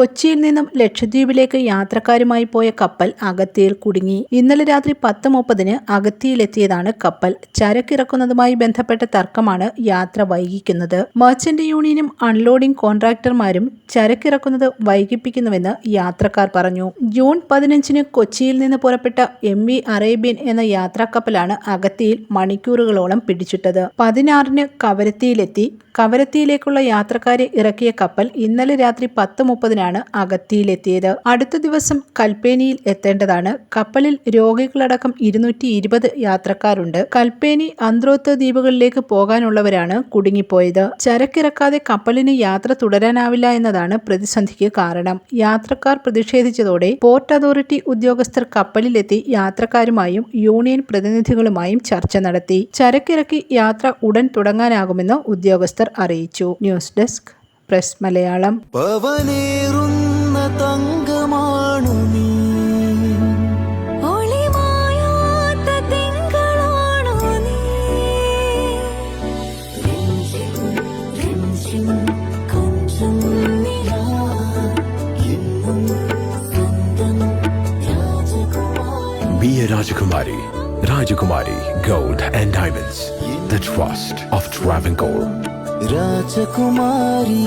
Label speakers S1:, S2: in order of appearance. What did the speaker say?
S1: കൊച്ചിയിൽ നിന്നും ലക്ഷദ്വീപിലേക്ക് യാത്രക്കാരുമായി പോയ കപ്പൽ അഗത്തിയിൽ കുടുങ്ങി. ഇന്നലെ രാത്രി പത്ത് മുപ്പതിന് അഗത്തിയിലെത്തിയതാണ് കപ്പൽ. ചരക്കിറക്കുന്നതുമായി ബന്ധപ്പെട്ട തർക്കമാണ് യാത്ര വൈകിക്കുന്നത്. മർച്ചന്റ് യൂണിയനും അൺലോഡിംഗ് കോൺട്രാക്ടർമാരും ചരക്കിറക്കുന്നത് വൈകിപ്പിക്കുന്നുവെന്ന് യാത്രക്കാർ പറഞ്ഞു. ജൂൺ പതിനഞ്ചിന് കൊച്ചിയിൽ നിന്ന് പുറപ്പെട്ട എം വി അറേബ്യൻ എന്ന യാത്രാക്കപ്പലാണ് അഗത്തിയിൽ മണിക്കൂറുകളോളം പിടിച്ചിട്ടത്. പതിനാറിന് കവരത്തിയിലെത്തി. കവരത്തിയിലേക്കുള്ള യാത്രക്കാരെ ഇറക്കിയ കപ്പൽ ഇന്നലെ രാത്രി പത്ത് മുപ്പതിനാണ് അഗത്തിയിലെത്തിയത് അടുത്ത ദിവസം കൽപ്പേനിയിൽ എത്തേണ്ടതാണ്. കപ്പലിൽ രോഗികളടക്കം ഇരുന്നൂറ്റി ഇരുപത് യാത്രക്കാരുണ്ട്. കൽപ്പേനി അന്ത്രോത്ത് ദ്വീപുകളിലേക്ക് പോകാനുള്ളവരാണ് കുടുങ്ങിപ്പോയത്. ചരക്കിറക്കാതെ കപ്പലിന് യാത്ര തുടരാനാവില്ല എന്നതാണ് പ്രതിസന്ധിക്ക് കാരണം. യാത്രക്കാർ പ്രതിഷേധിച്ചതോടെ പോർട്ട് അതോറിറ്റി ഉദ്യോഗസ്ഥർ കപ്പലിലെത്തി യാത്രക്കാരുമായും യൂണിയൻ പ്രതിനിധികളുമായും ചർച്ച നടത്തി. ചരക്കിറക്കി യാത്ര ഉടൻ തുടങ്ങാനാകുമെന്ന് ഉദ്യോഗസ്ഥർ അറിയിച്ചു. News desk. പ്രസ് മലയാളം
S2: പവനേറുന്ന തങ്കമാണു നീ
S3: ഒളിമായാത്ത തിങ്കളാണു നീ രഞ്ജിം രഞ്ജിം കൊഞ്ചും നിലാ എന്നും സ്വന്തം രാജകുമാരി
S4: Be a Rajakumari. Rajakumari Gold and Diamonds. The trust of Travancore.
S2: Rajakumari.